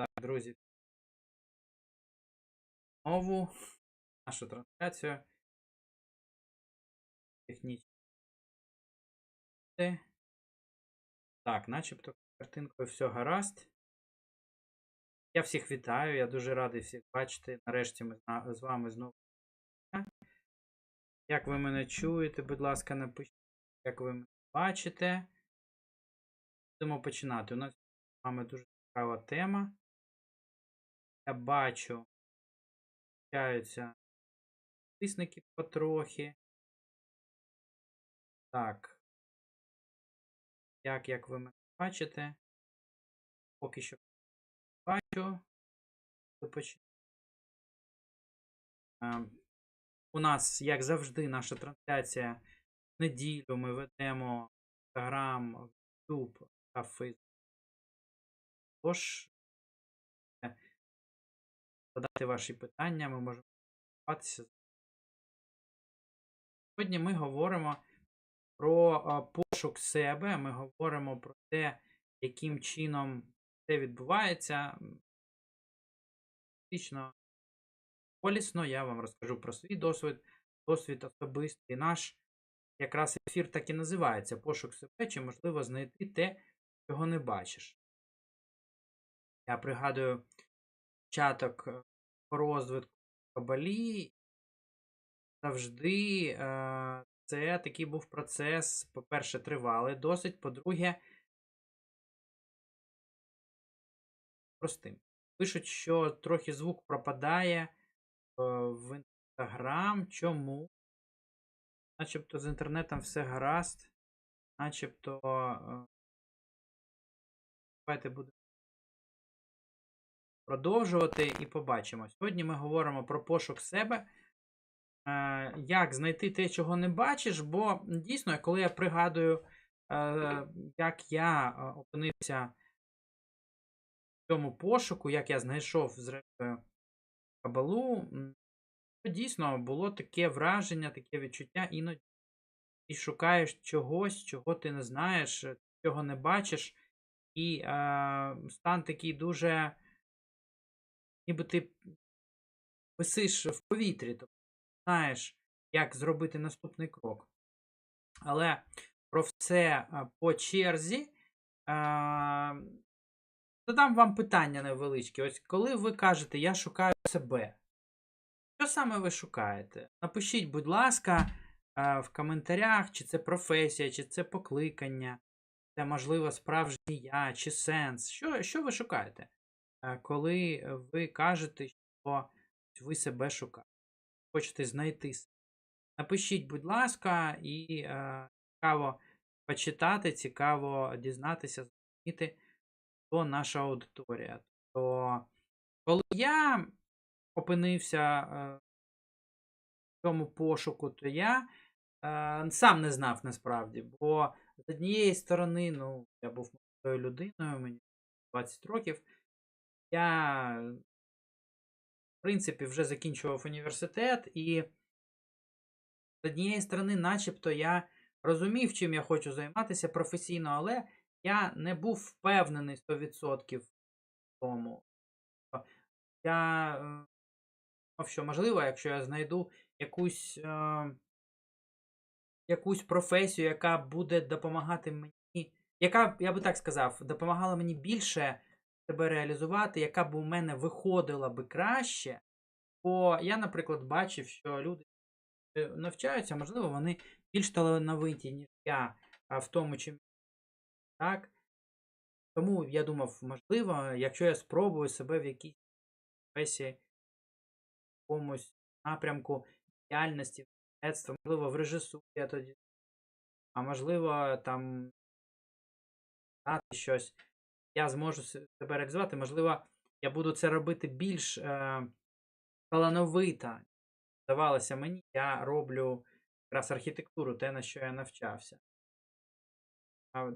Так, друзі. Знову нашу трансляцію. Технічні. Так, начебто картинкою все гаразд. Я всіх вітаю, я дуже радий всіх бачити. Нарешті ми з вами знову. Як ви мене чуєте, будь ласка, напишіть, як ви мене бачите. Будемо починати. У нас з вами дуже цікава тема. Я бачу, включаються підписники потрохи. Так. Як, як ви мене бачите? Поки що бачу. Ем, У нас, як завжди, наша трансляція в неділю ми ведемо Instagram, YouTube та Facebook. Тож, задати ваші питання, ми можемо спілкуватися. Сьогодні ми говоримо про пошук себе, ми говоримо про те, яким чином це відбувається. Фактично, полісно, я вам розкажу про свій досвід, досвід особистий. Наш якраз ефір так і називається Пошук себе, чи можливо знайти те, чого не бачиш. Я пригадую початок е, розвитку Кабалі. Завжди це такий був процес, по-перше, тривалий досить, по-друге, простим. Пишуть, що трохи звук пропадає е, в Інстаграм. Чому? Начебто з інтернетом все гаразд. Начебто. Давайте будемо продовжувати і побачимо. Сьогодні ми говоримо про пошук себе. Е, Як знайти те, чого не бачиш, бо дійсно, коли я пригадую, е, як я е, опинився в цьому пошуку, як я знайшов зрештою кабалу, то дійсно було таке враження, таке відчуття, іноді ти шукаєш чогось, чого ти не знаєш, чого не бачиш, і е, стан такий дуже, ніби ти висиш в повітрі, тобто знаєш, як зробити наступний крок. Але про все по черзі. Задам вам питання невеличке. Ось коли ви кажете, я шукаю себе, що саме ви шукаєте? Напишіть, будь ласка, в коментарях, чи це професія, чи це покликання, це, можливо, справжнє я, чи сенс. Що, що ви шукаєте, коли ви кажете, що ви себе шукаєте? Хочете знайти себе? Напишіть, будь ласка, і е, цікаво почитати, цікаво дізнатися, зрозуміти, хто наша аудиторія. То коли я опинився е, в цьому пошуку, то я е, сам не знав насправді. Бо з однієї сторони, ну, я був молодою людиною, мені 20 років. Я, в принципі, вже закінчував університет, і з однієї сторони, начебто, я розумів, чим я хочу займатися професійно, але я не був впевнений 100% в тому. Я е, що можливо, якщо я знайду якусь, е, якусь професію, яка буде допомагати мені, яка, я би так сказав, допомагала мені більше себе реалізувати, яка б у мене виходила би краще. Бо я, наприклад, бачив, що люди е, навчаються, можливо, вони більш талановиті, ніж я в тому, чим так. Тому я думав, можливо, якщо я спробую себе в якійсь професії, в якомусь напрямку діяльності, мистецтва, можливо, в режисурі я тоді, а можливо, там знати щось, я зможу себе реалізувати, можливо, я буду це робити більш е, талановито. Здавалося мені, я роблю якраз архітектуру, те, на що я навчався. А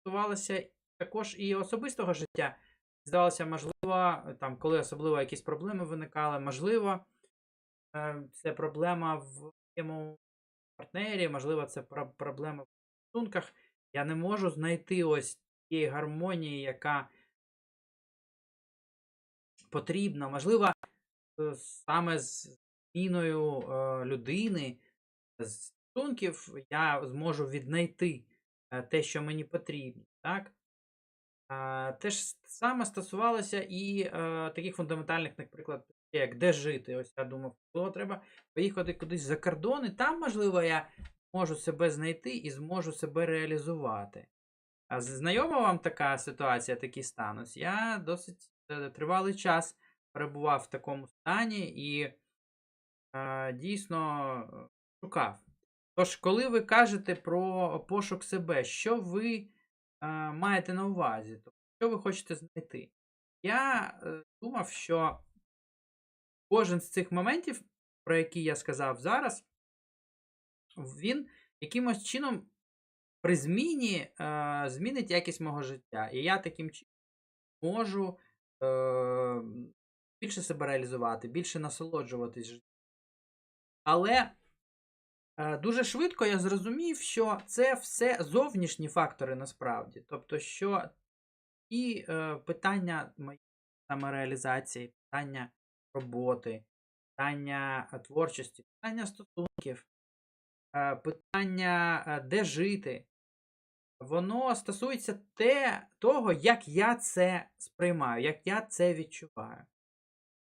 стосувалося також і особистого життя. Здавалося, можливо, там, коли особливо якісь проблеми виникали, можливо, е, це проблема в моєму партнері, можливо, це проблема в стосунках. Я не можу знайти ось тієї гармонії, яка потрібно. Можливо, е, саме з зміною е, людини, з стосунків я зможу віднайти е, те, що мені потрібно. Так? Те ж саме стосувалося і е, таких фундаментальних, наприклад, як де жити. Ось я думав, то треба поїхати кудись за кордон, і там, можливо, я можу себе знайти і зможу себе реалізувати. А знайома вам така ситуація, такий стан? Ось я досить е, тривалий час перебував в такому стані і е, дійсно е, шукав. Тож, коли ви кажете про пошук себе, що ви е, маєте на увазі? Тобто, що ви хочете знайти? Я е, думав, що кожен з цих моментів, про які я сказав зараз, він якимось чином при зміні е, змінить якість мого життя. І я таким чином можу е, більше себе реалізувати, більше насолоджуватись життям. Але е, дуже швидко я зрозумів, що це все зовнішні фактори насправді. Тобто, що і е, питання моєї самореалізації, питання роботи, питання е, творчості, питання стосунків, е, питання, е, де жити, воно стосується те, того, як я це сприймаю, як я це відчуваю.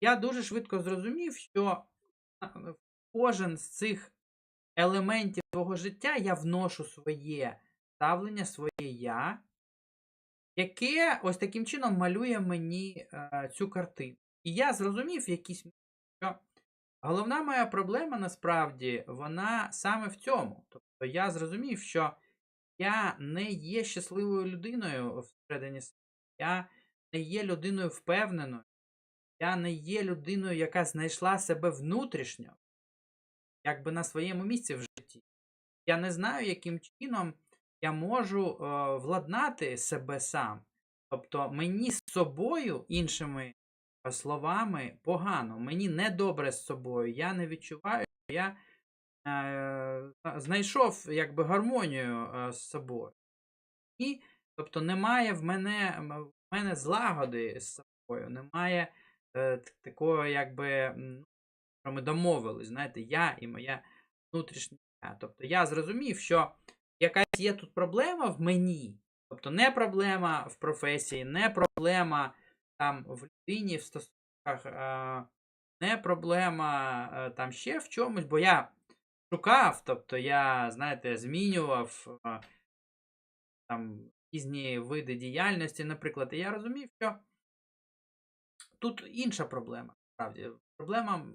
Я дуже швидко зрозумів, що в кожен з цих елементів свого життя я вношу своє ставлення, своє я, яке ось таким чином малює мені е, цю картину. І я зрозумів момент, що головна моя проблема насправді вона саме в цьому. Тобто я зрозумів, що я не є щасливою людиною всередині себе. Я не є людиною впевненою. Я не є людиною, яка знайшла себе внутрішньо, якби на своєму місці в житті. Я не знаю, яким чином я можу е, владнати себе сам. Тобто мені з собою, іншими е, словами, погано, мені недобре з собою, я не відчуваю, що я знайшов якби гармонію е, з собою. І, тобто, немає в мене, в мене злагоди з собою, немає е, такого, якби, що ми домовились, знаєте, я і моя внутрішня. Тобто я зрозумів, що якась є тут проблема в мені. Тобто не проблема в професії, не проблема там в людині, в стосунках, е, не проблема е, там ще в чомусь, бо я шукав, тобто я, знаєте, змінював там різні види діяльності, наприклад, і я розумів, що тут інша проблема. Справді, проблема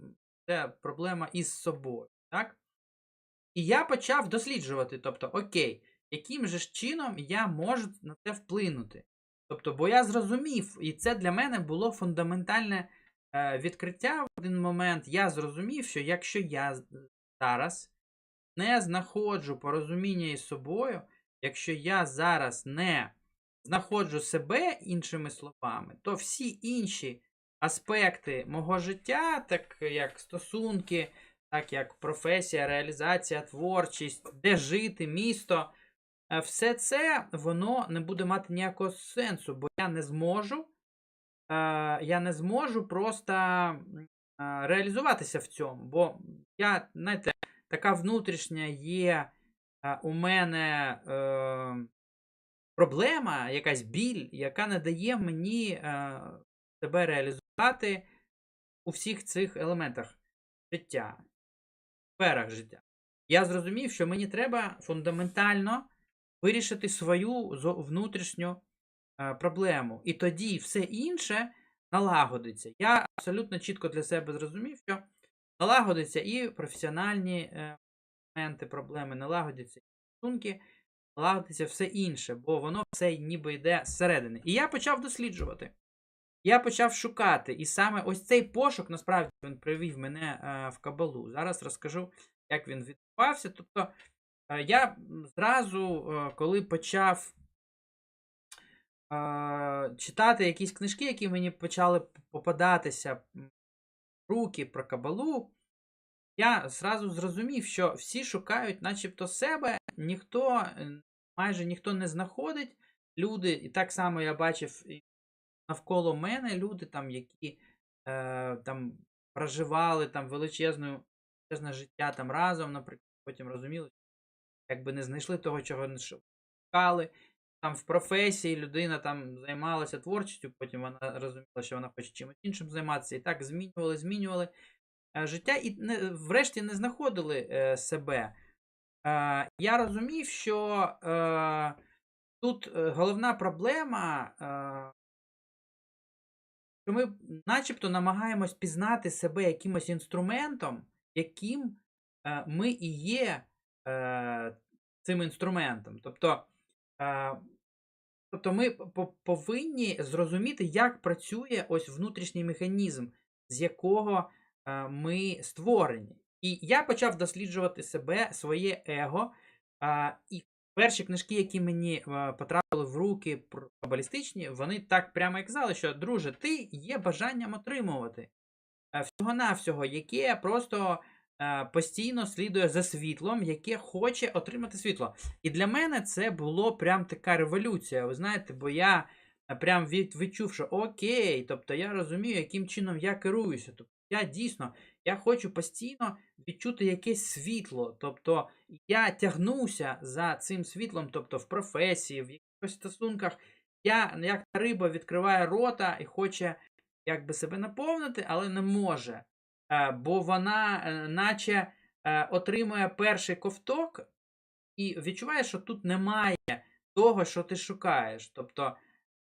це проблема із собою, так? І я почав досліджувати, тобто, окей, яким же ж чином я можу на це вплинути. Тобто, бо я зрозумів, і це для мене було фундаментальне е, відкриття в один момент. Я зрозумів, що якщо я зараз не знаходжу порозуміння із собою, якщо я зараз не знаходжу себе іншими словами, то всі інші аспекти мого життя, так як стосунки, так як професія, реалізація, творчість, де жити, місто, е, все це воно не буде мати ніякого сенсу, бо я не зможу, е, я не зможу просто реалізуватися в цьому. Бо я, знаєте, така внутрішня є у мене е, проблема, якась біль, яка не дає мені е, себе реалізувати у всіх цих елементах життя, сферах життя. Я зрозумів, що мені треба фундаментально вирішити свою внутрішню е, проблему. І тоді все інше налагодиться. Я абсолютно чітко для себе зрозумів, що налагодиться і професіональні е, моменти, проблеми, налагодяться і стосунки, налагодиться все інше, бо воно все ніби йде зсередини. І я почав досліджувати. Я почав шукати, і саме ось цей пошук насправді він привів мене е, в кабалу. Зараз розкажу, як він відбувався. Тобто, е, я зразу, коли почав читати якісь книжки, які мені почали попадатися в руки про кабалу, я зразу зрозумів, що всі шукають, начебто, себе, ніхто, майже ніхто не знаходить. Люди, і так само я бачив навколо мене люди, там, які е, там проживали там величезну, величезне життя там разом, наприклад, потім розуміли, якби не знайшли того, чого не шукали. Там в професії людина там займалася творчістю, потім вона розуміла, що вона хоче чимось іншим займатися. І так змінювали, змінювали е, життя і не, врешті не знаходили е, себе. Е, я розумів, що е, тут е, головна проблема, е, що ми начебто намагаємось пізнати себе якимось інструментом, яким е, ми і є е, цим інструментом. Тобто, тобто ми повинні зрозуміти, як працює ось внутрішній механізм, з якого е, ми створені. І я почав досліджувати себе, своє его. І перші книжки, які мені е, потрапили в руки балістичні, вони так прямо і казали, що друже, ти є бажанням отримувати е, всього-навсього, яке просто е, постійно слідує за світлом, яке хоче отримати світло. І для мене це було прям така революція. Ви знаєте, бо я е, прям від, відчув, що окей, тобто я розумію, яким чином я керуюся. Тобто я дійсно я хочу постійно відчути якесь світло. Тобто я тягнуся за цим світлом, тобто в професії, в якихось стосунках. Я, як риба, відкриває рота і хоче якби себе наповнити, але не може. Е, бо вона, е, наче, е, отримує перший ковток і відчуває, що тут немає того, що ти шукаєш. Тобто,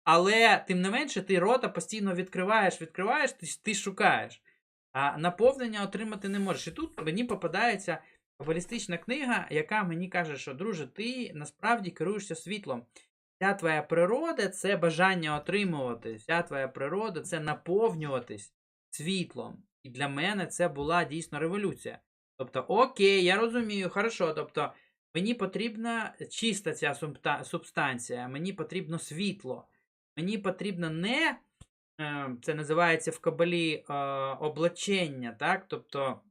але тим не менше, ти рота постійно відкриваєш, відкриваєш, ти, ти шукаєш. А наповнення отримати не можеш. І тут мені попадається балістична книга, яка мені каже, що, друже, ти насправді керуєшся світлом. Вся твоя природа це бажання отримувати. Вся твоя природа це наповнюватись світлом. І для мене це була дійсно революція. Тобто, окей, я розумію, хорошо. Тобто, мені потрібна чиста ця субстанція, мені потрібно світло. Мені потрібно не, е, це називається в кабалі е, облачення, так? Тобто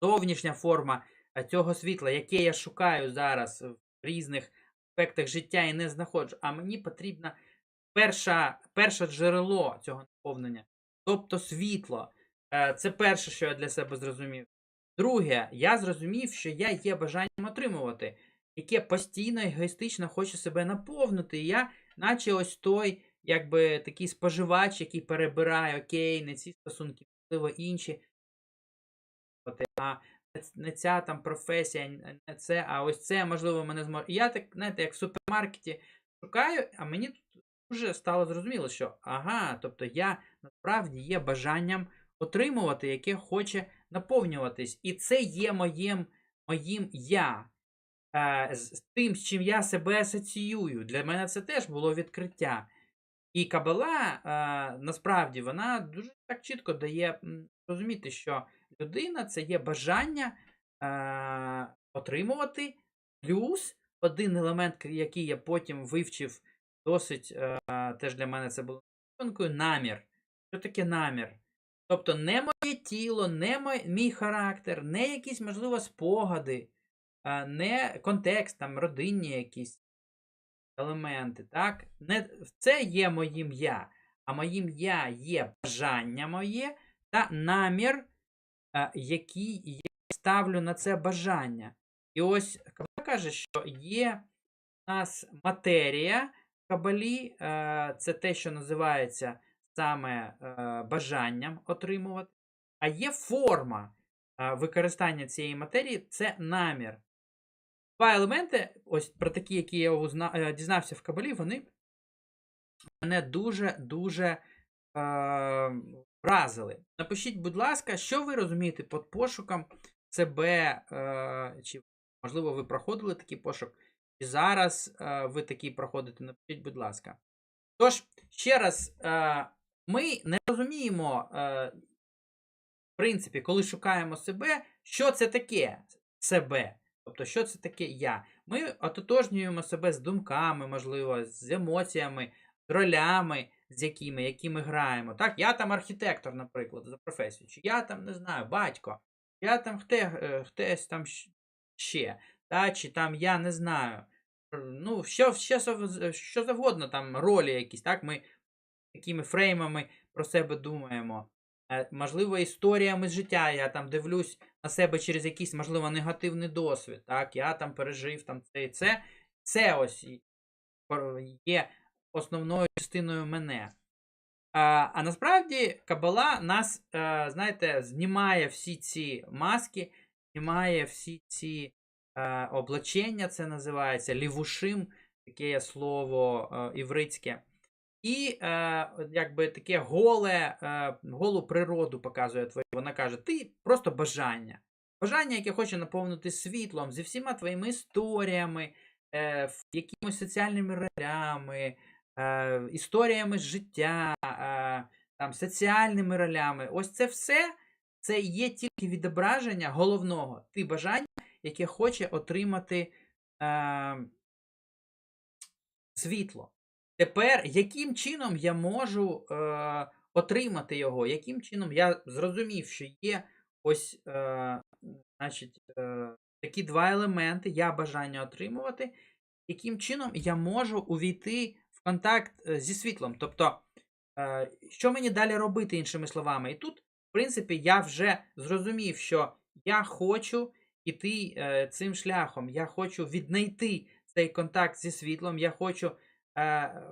зовнішня форма е, цього світла, яке я шукаю зараз в різних аспектах життя і не знаходжу, а мені потрібно перша, перше джерело цього наповнення, тобто світло. Е, Це перше, що я для себе зрозумів. Друге, я зрозумів, що я є бажанням отримувати, яке постійно егоїстично хоче себе наповнити. І я, наче ось той, якби такий споживач, який перебирає, окей, не ці стосунки, можливо, інші. А не ця там професія, не це, а ось це, можливо, мене зможе. І я так, знаєте, як в супермаркеті шукаю, а мені тут вже стало зрозуміло, що ага, тобто я насправді є бажанням отримувати, яке хоче наповнюватись. І це є моїм, моїм я. Е, з тим, з чим я себе асоціюю. Для мене це теж було відкриття. І Кабала, е, насправді, вона дуже так чітко дає розуміти, що людина це є бажання е, отримувати, плюс один елемент, який я потім вивчив досить, е, теж для мене це було намір. Що таке намір? Тобто не моє тіло, не мій характер, не якісь, можливо, спогади, не контекст, там, родинні якісь елементи, так? Не, це є моїм я, а моїм я є бажання моє та намір, який я ставлю на це бажання. І ось Кабала каже, що є у нас матерія Кабалі, це те, що називається саме е, бажанням отримувати, а є форма е, використання цієї матерії це намір. Два елементи, ось про такі, які я узна, е, дізнався в Кабалі, вони мене дуже-дуже е, вразили. Напишіть, будь ласка, що ви розумієте під пошуком себе, е, чи, можливо, ви проходили такий пошук, і зараз е, ви такий проходите, напишіть, будь ласка. Тож, ще раз, е, ми не розуміємо, е, в принципі, коли шукаємо себе, що це таке себе. Тобто, що це таке я. Ми ототожнюємо себе з думками, можливо, з емоціями, з ролями, з якими, які ми граємо. Так, я там архітектор, наприклад, за професією, чи я там, не знаю, батько, я там хте, е, хтось там ще, та, чи там я не знаю. Ну, що, що, що завгодно, там ролі якісь, так, ми такими фреймами про себе думаємо. е, можливо, історіями з життя. Я там дивлюсь на себе через якийсь, можливо, негативний досвід. Так, я там пережив там це і це. Це ось є основною частиною мене. А, а насправді Кабала нас, е, знаєте, знімає всі ці маски, знімає всі ці е, облачення, це називається лівушим, таке є слово івритське. І е, якби таке голе, е, голу природу показує твою. Вона каже: ти просто бажання. Бажання, яке хоче наповнити світлом зі всіма твоїми історіями, е, якимось соціальними ролями, е, історіями життя, е, там, соціальними ролями. Ось це все це є тільки відображення головного. Ти бажання, яке хоче отримати е, світло. Тепер, яким чином я можу е, отримати його? Яким чином я зрозумів, що є ось е, значить, е, такі два елементи, я бажання отримувати, яким чином я можу увійти в контакт е, зі світлом? Тобто, е, що мені далі робити, іншими словами? І тут, в принципі, я вже зрозумів, що я хочу іти е, цим шляхом, я хочу віднайти цей контакт зі світлом, я хочу. Е,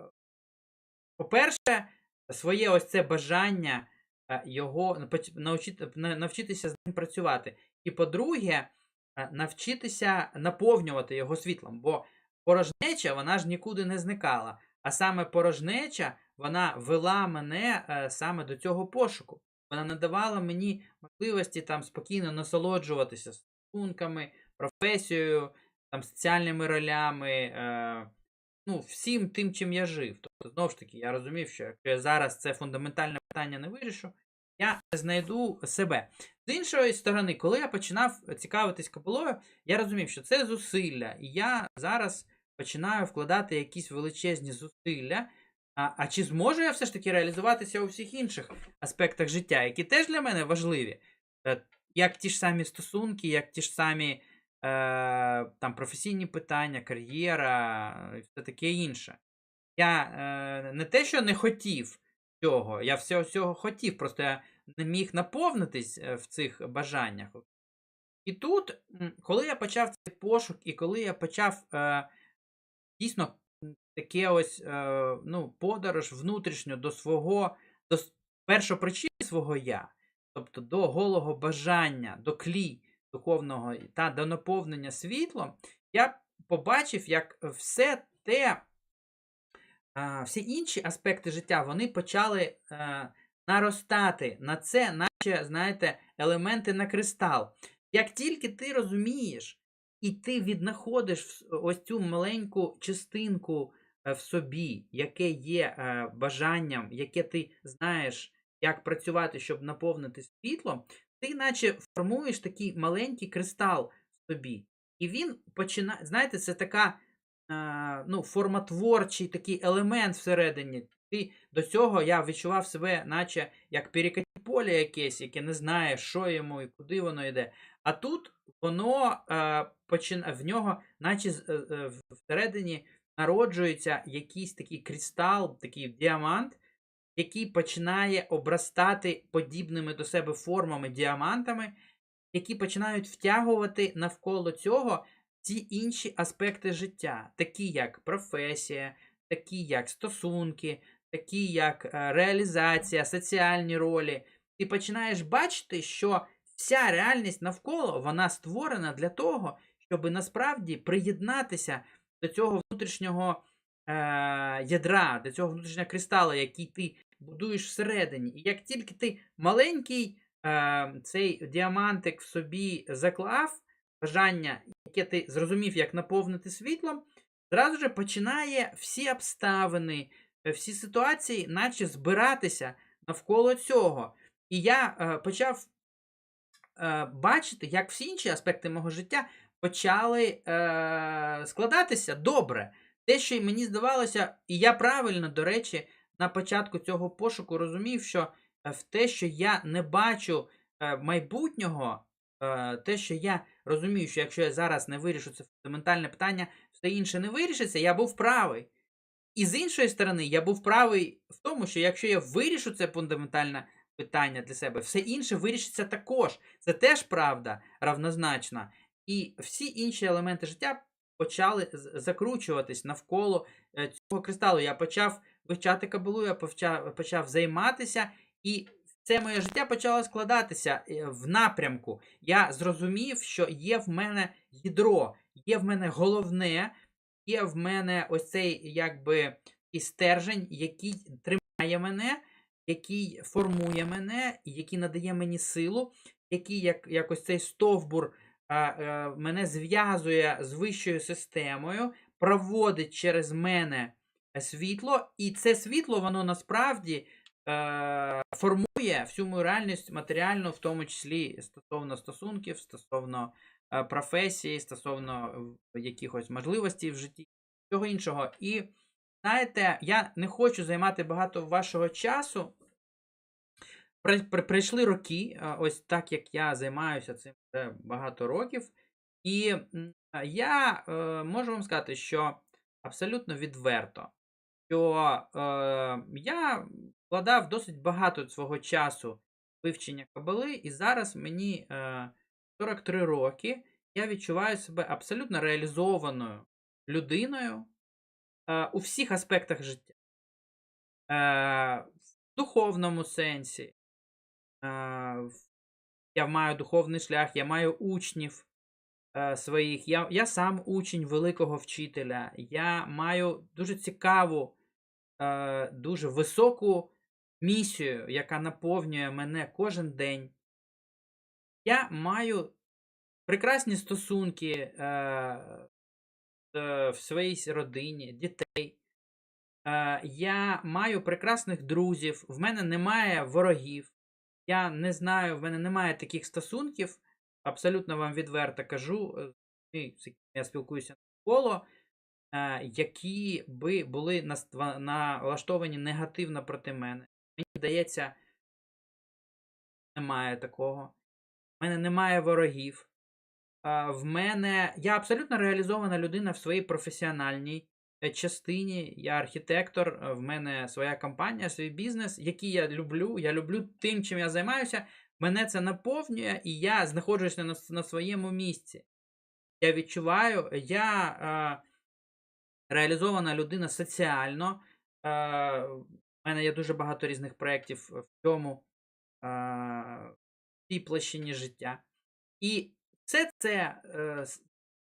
по-перше, своє ось це бажання е, його наpoч- научити- на- навчитися з ним працювати. І по-друге, е, навчитися наповнювати його світлом. Бо порожнеча вона ж нікуди не зникала. А саме порожнеча вона вела мене саме до цього пошуку. Вона надавала мені можливості там спокійно насолоджуватися стосунками, професією, там, соціальними ролями. Е, ну, всім тим, чим я жив. Тобто, знову ж таки, я розумів, що якщо я зараз це фундаментальне питання не вирішу, я знайду себе. З іншої сторони, коли я починав цікавитись кабалою, я розумів, що це зусилля, і я зараз починаю вкладати якісь величезні зусилля. А, а чи зможу я все ж таки реалізуватися у всіх інших аспектах життя, які теж для мене важливі? Е, Як ті ж самі стосунки, як ті ж самі там професійні питання, кар'єра і все таке інше. Я е, не те, що не хотів цього, я всього цього хотів, просто я не міг наповнитись е, в цих бажаннях. І тут, коли я почав цей пошук, і коли я почав е, дійсно таке ось е, ну, подорож внутрішньо до свого, до першопричини свого я, тобто до голого бажання, до клі духовного та до наповнення світлом, я побачив, як все те, всі інші аспекти життя, вони почали е, наростати на це, наче, знаєте, елементи на кристал. Як тільки ти розумієш, і ти віднаходиш ось цю маленьку частинку е, в собі, яке є е, бажанням, яке ти знаєш, як працювати, щоб наповнити світлом, ти наче формуєш такий маленький кристал собі. І він починає, знаєте, це така а, ну, форматворчий такий елемент всередині. Ти до цього я відчував себе, наче як перекаті поле якесь, яке не знає, що йому і куди воно йде. А тут воно е, почина... в нього, наче е, е, всередині народжується якийсь такий кристал, такий діамант, який починає обростати подібними до себе формами діамантами, які починають втягувати навколо цього ці інші аспекти життя, такі як професія, такі як стосунки, такі як е, реалізація, соціальні ролі. Ти починаєш бачити, що вся реальність навколо вона створена для того, щоб насправді приєднатися до цього внутрішнього ядра, до цього внутрішнього кристала, який ти будуєш всередині. І як тільки ти маленький е, цей діамантик в собі заклав, бажання, яке ти зрозумів, як наповнити світлом, зразу же починає всі обставини, е, всі ситуації, наче збиратися навколо цього. І я е, почав е, бачити, як всі інші аспекти мого життя почали е, складатися добре. Те, що мені здавалося, і я правильно, до речі, на початку цього пошуку розумів, що е, в те, що я не бачу е, майбутнього, е, те, що я розумію, що якщо я зараз не вирішу це фундаментальне питання, все інше не вирішиться, я був правий. І з іншої сторони, я був правий в тому, що якщо я вирішу це фундаментальне питання для себе. Все інше вирішиться також. Це теж правда равнозначна. І всі інші елементи життя почали закручуватись навколо е, цього кристалу. Я почав вивчати кабалу, я почав, почав займатися, і це моє життя почало складатися е, в напрямку. Я зрозумів, що є в мене ядро, є в мене головне, є в мене ось цей якби і стержень, який тримає мене, який формує мене, який надає мені силу, який як, як ось цей стовбур мене зв'язує з вищою системою, проводить через мене е, світло, і це світло, воно насправді е, формує всю мою реальність матеріальну, в тому числі стосовно стосунків, стосовно е, професії, стосовно е, якихось можливостей в житті, всього іншого. І знаєте, я не хочу займати багато вашого часу. При- при- Прийшли роки, ось так як я займаюся цим вже багато років, і я е, можу вам сказати, що абсолютно відверто, що е, я вкладав досить багато свого часу вивчення кабали, і зараз мені е, 43 роки. Я відчуваю себе абсолютно реалізованою людиною е, у всіх аспектах життя. Е, в духовному сенсі. Я маю духовний шлях, я маю учнів е, своїх. Я, я сам учень великого вчителя. Я маю дуже цікаву, е, дуже високу місію, яка наповнює мене кожен день. Я маю прекрасні стосунки е, в своїй родині, дітей. Я маю прекрасних друзів, в мене немає ворогів. Я не знаю, в мене немає таких стосунків. Абсолютно вам відверто кажу, е, з якими я спілкуюся навколо, е, які би були налаштовані негативно проти мене. Мені здається, немає такого. В мене немає ворогів. В мене я абсолютно реалізована людина в своїй професіональній частині. Я архітектор, е, в мене своя компанія, свій бізнес, який я люблю. Я люблю тим, чим я займаюся. Мене це наповнює, і я знаходжуся на, на своєму місці. Я відчуваю, я е, реалізована людина соціально. Е, в мене є дуже багато різних проєктів в цьому е, в цій площині життя. І все це е,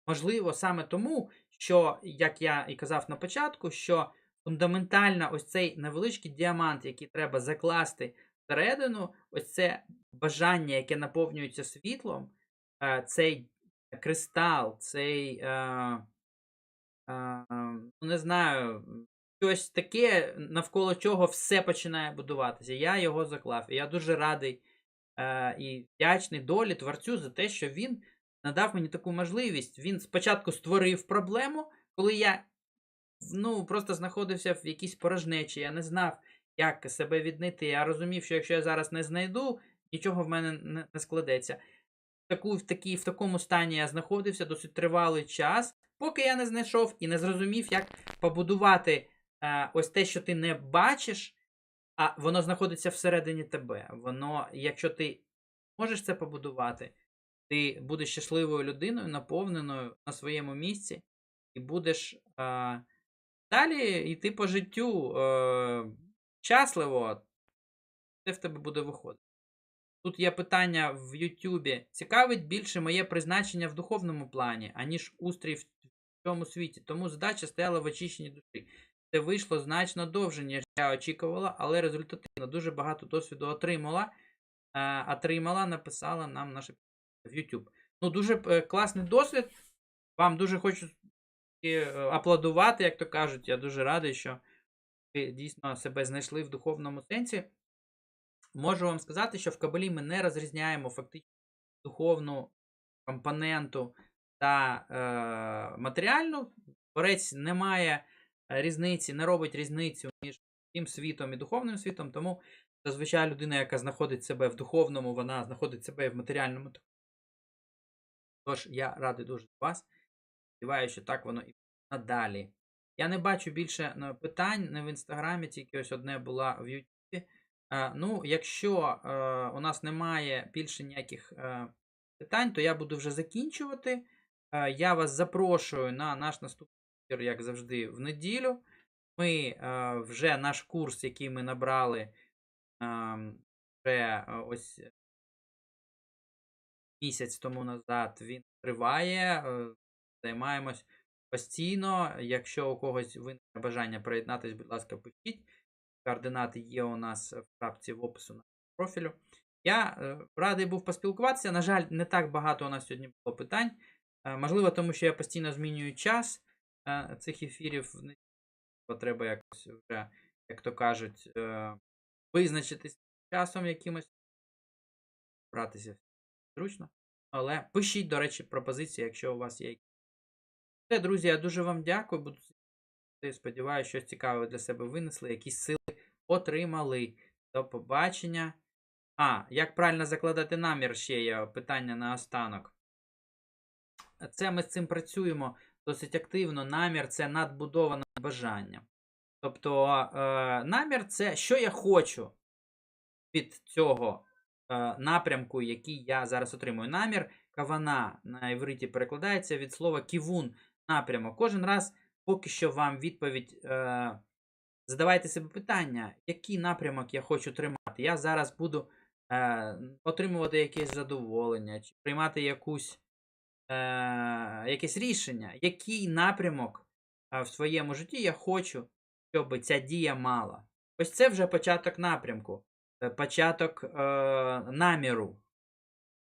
можливо саме тому, що, як я і казав на початку, що фундаментально ось цей невеличкий діамант, який треба закласти всередину, ось це бажання, яке наповнюється світлом, е, цей кристал, цей, е, е, ну, не знаю, щось таке, навколо чого все починає будуватися. Я його заклав. І я дуже радий і вдячний долі творцю за те, що він надав мені таку можливість. Він спочатку створив проблему, коли я ну, просто знаходився в якійсь порожнечі. Я не знав, як себе віднайти. Я розумів, що якщо я зараз не знайду, нічого в мене не, складеться. Таку, в, такій, в такому стані я знаходився досить тривалий час, поки я не знайшов і не зрозумів, як побудувати е, ось те, що ти не бачиш, а воно знаходиться всередині тебе. Воно, якщо ти можеш це побудувати, ти будеш щасливою людиною, наповненою на своєму місці, і будеш е, далі йти по життю е, щасливо, це в тебе буде виходити. Тут є питання в Ютубі. Цікавить більше моє призначення в духовному плані, аніж устрій в цьому світі. Тому задача стояла в очищенні душі. Це вийшло значно довше, ніж я очікувала, але результативно дуже багато досвіду отримала. Е, отримала, написала нам наша в YouTube. Ну, дуже е, класний досвід. Вам дуже хочу е, аплодувати, як то кажуть. Я дуже радий, що ви дійсно себе знайшли в духовному сенсі. Можу вам сказати, що в Кабалі ми не розрізняємо фактично духовну компоненту та е, матеріальну. Творець не має різниці, не робить різницю між тим світом і духовним світом, тому зазвичай людина, яка знаходить себе в духовному, вона знаходить себе і в матеріальному. Тож я радий дуже вас. Сподіваюся, що так воно і надалі. Я не бачу більше ну, питань не в інстаграмі, тільки ось одне була в Ютубі. Е, Ну, якщо е, у нас немає більше ніяких е, питань, то я буду вже закінчувати. Е, Я вас запрошую на наш наступний ефір, як завжди, в неділю. Ми е, вже наш курс, який ми набрали, ем, вже е, ось місяць тому назад, він триває. е, Займаємось постійно. Якщо у когось виникне бажання приєднатись, будь ласка, пишіть. Координати є у нас в шапці в опису на профілю. Я е, радий був поспілкуватися. На жаль, не так багато у нас сьогодні було питань. Е, Можливо, тому що я постійно змінюю час цих ефірів. Треба якось вже, як то кажуть, визначитись часом якимось. Братися зручно. Але пишіть, до речі, пропозиції, якщо у вас є. якісь. Все, друзі, я дуже вам дякую. Буду сподіваюся, щось цікаве для себе винесли, якісь сили отримали. До побачення. А, як правильно закладати намір ще є питання на останок. Це ми з цим працюємо досить активно. Намір це надбудоване бажання. Тобто, е, намір це що я хочу від цього напрямку, який я зараз отримую. Намір кавана на івриті перекладається від слова ківун напрямок. Кожен раз, поки що вам відповідь. Е, задавайте себе питання, який напрямок я хочу тримати. Я зараз буду е, отримувати якесь задоволення, чи приймати якусь, е, якесь рішення, який напрямок е, в своєму житті я хочу, щоб ця дія мала. Ось це вже початок напрямку, е, початок е, наміру.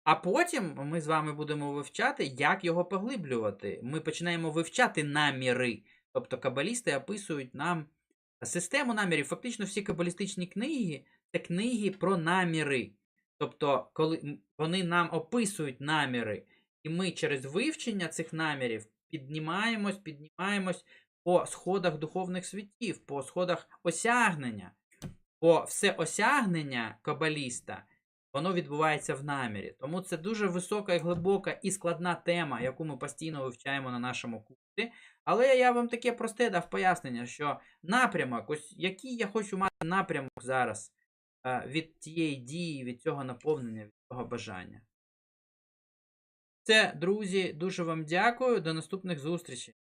А потім ми з вами будемо вивчати, як його поглиблювати. Ми починаємо вивчати наміри. Тобто кабалісти описують нам систему намірів. Фактично всі кабалістичні книги це книги про наміри. Тобто, коли вони нам описують наміри, і ми через вивчення цих намірів піднімаємось, піднімаємось по сходах духовних світів, по сходах осягнення. Бо все осягнення кабаліста, воно відбувається в намірі. Тому це дуже висока і глибока і складна тема, яку ми постійно вивчаємо на нашому курсі. Але я вам таке просте дав пояснення, що напрямок, ось який я хочу мати напрямок зараз від тієї дії, від цього наповнення, від цього бажання. Це, друзі, дуже вам дякую. До наступних зустрічей.